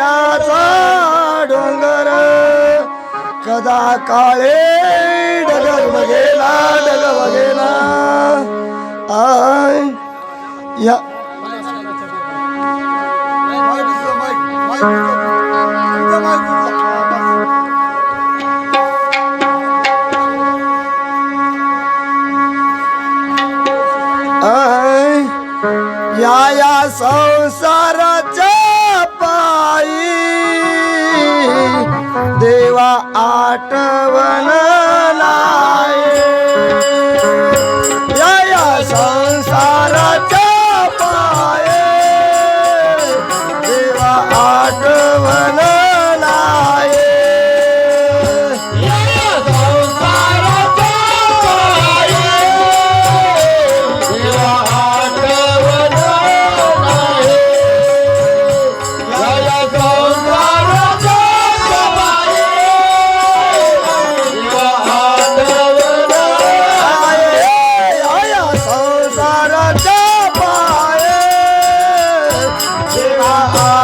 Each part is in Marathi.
अंतराचा डोंगर. कदा काळे डगर बघेला डग बघेला आय या. आय या या संसार ಸೇವಾ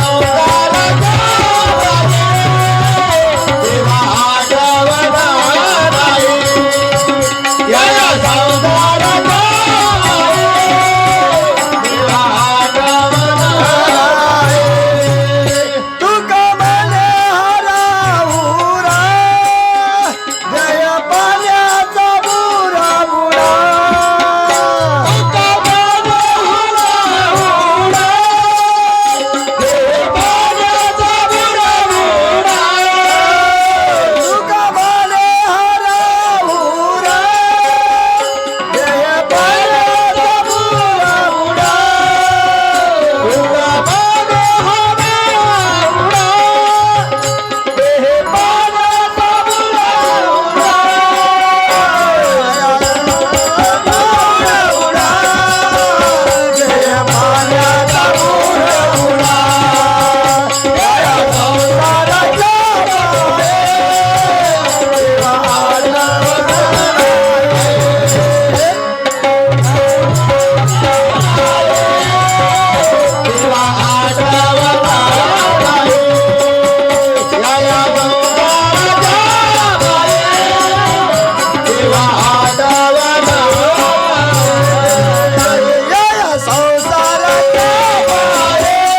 Oh,